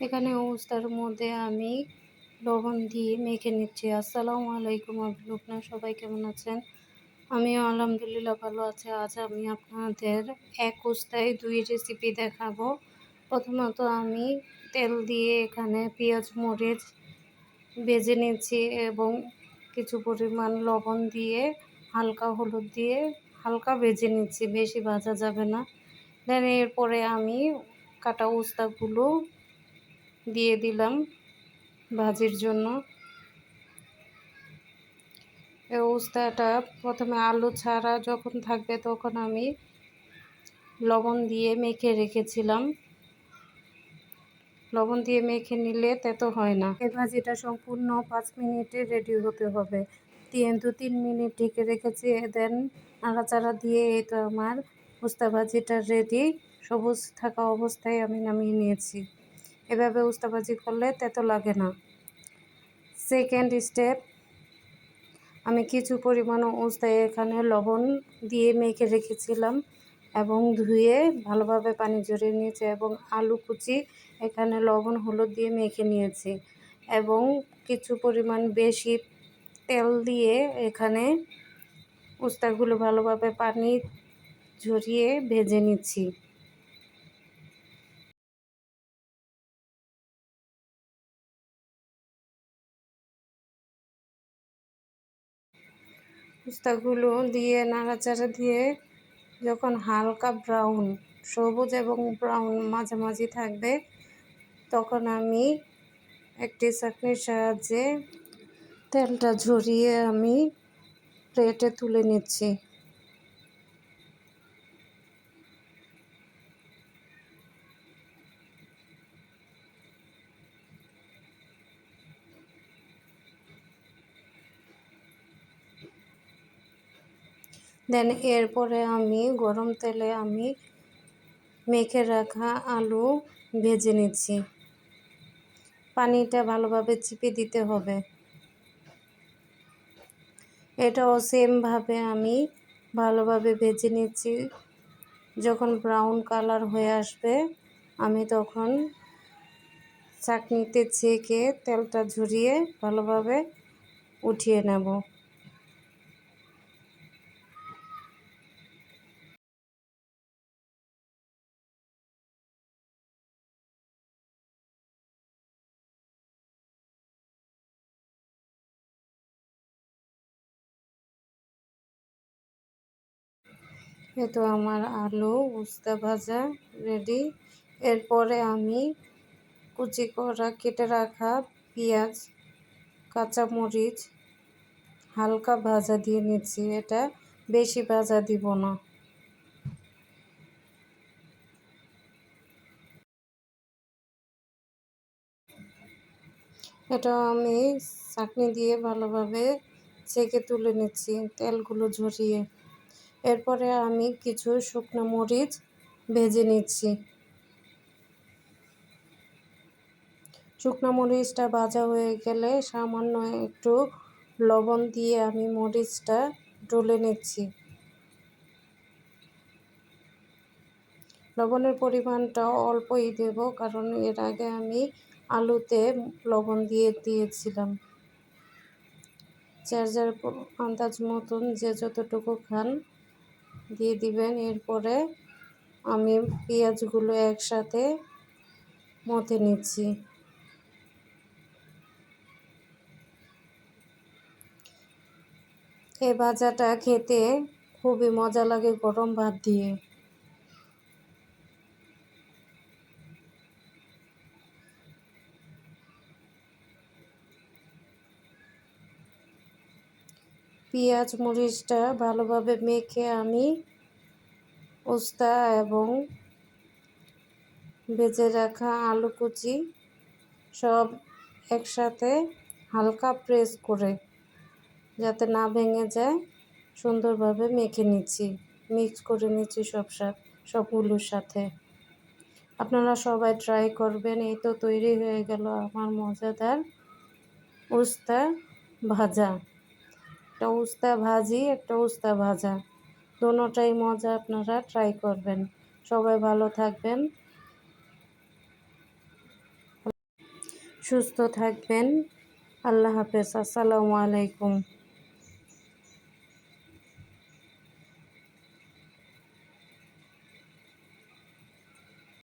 এখানে উস্তার মধ্যে আমি লবণ দিয়ে মেখে নিচ্ছি। আসসালামু আলাইকুম আপনার সবাই কেমন আছেন? আমিও আলহামদুলিল্লাহ ভালো আছি। আজ আমি আপনাদের এক উস্তায় দুই রেসিপি দেখাবো। প্রথমত আমি তেল দিয়ে এখানে পেঁয়াজ, মরিচ বেজে নিচ্ছি এবং কিছু পরিমাণ লবণ দিয়ে হালকা হলুদ দিয়ে হালকা ভেজে নিচ্ছি, বেশি ভাজা যাবে না। দেন এরপরে আমি কাটা উস্তাগুলো দিয়ে দিলাম ভাজির জন্য। উস্তাটা প্রথমে আলু ছাড়া যখন থাকবে তখন আমি লবণ দিয়ে মেখে রেখেছিলাম। লবণ দিয়ে মেখে নিলে তেতো হয় না। এই ভাজিটা সম্পূর্ণ পাঁচ মিনিটে রেডি হতে হবে। তিন দু তিন মিনিট ঢেকে রেখেছি দেন নাড়াচাড়া দিয়ে এই তো আমার উস্তা ভাজিটা রেডি সবুজ থাকা অবস্থায় আমি নামিয়ে নিয়েছি। এভাবে উস্তাভাজি করলে তেতো লাগে না। সেকেন্ড স্টেপ আমি কিছু পরিমাণ উস্তায় এখানে লবণ দিয়ে মেখে রেখেছিলাম এবং ধুয়ে ভালোভাবে পানি জড়িয়ে নিয়েছি এবং আলু কুচি এখানে লবণ, হলুদ দিয়ে মেখে নিয়েছি এবং কিছু পরিমাণ বেশি তেল দিয়ে এখানে উস্তাগুলো ভালোভাবে পানি ঝরিয়ে ভেজে নিচ্ছি। উস্তাগুলো দিয়ে, নাড়াচাড়া দিয়ে যখন হালকা ব্রাউন সবুজ এবং ব্রাউন মাঝামাঝি থাকবে, তখন আমি একটি চাকনির সাহায্যে তেলটা ঝরিয়ে আমি প্লেটে তুলে নিচ্ছি। দেন এরপরে আমি গরম তেলে আমি মেখে রাখা আলু ভেজে নিচ্ছি। পানিটা ভালোভাবে চিপে দিতে হবে। এটাও সেমভাবে আমি ভালোভাবে ভেজে নিচ্ছি। যখন ব্রাউন কালার হয়ে আসবে, আমি তখন চাকনিতে ছেঁকে তেলটা ঝরিয়ে ভালোভাবে উঠিয়ে নেব। এ তো আমার আলু, উস্তা ভাজা রেডি এরপরে আমি কুচি করা কেটে রাখা পেঁয়াজ, কাঁচামরিচ হালকা ভাজা দিয়ে নিচ্ছি। এটা বেশি ভাজা দিব না। এটা আমি চাটনি দিয়ে ভালোভাবে ছেঁকে তুলে নিচ্ছি তেলগুলো ঝরিয়ে। এরপরে আমি কিছু শুকনো মরিচ ভেজে নিচ্ছি। শুকনো মরিচটা ভাজা হয়ে গেলে সামান্য একটু লবণ দিয়ে আমি মরিচটা ডলে নিচ্ছি। লবণের পরিমাণটা অল্পই দেব কারণ এর আগে আমি আলুতে লবণ দিয়ে দিয়েছিলাম। যার যার আন্দাজ মতন যে যতটুকু খান দিয়ে দিবেন। এরপরে আমি পেঁয়াজগুলো একসাথে মতে নিচ্ছি। এ ভাজাটা খেতে খুবই মজা লাগে গরম ভাত দিয়ে। পেঁয়াজ মরিচটা ভালোভাবে মেখে আমি উস্তা এবং ভেজে রাখা আলু কুচি সব একসাথে হালকা প্রেস করে যাতে না ভেঙে যায়, সুন্দরভাবে মেখে নিচ্ছি। মিক্স করে নিচ্ছি সব সবগুলোর সাথে। আপনারা সবাই ট্রাই করবেন, এই তো তৈরি হয়ে গেল আমার মজাদার উস্তা ভাজা। একটা উস্তা ভাজি, একটা উস্তা ভাজা। দোনোটাই মজা আপনারা ট্রাই করবেন। সবাই ভালো থাকবেন। সুস্থ থাকবেন। আল্লাহ হাফেজ। আসসালামু আলাইকুম।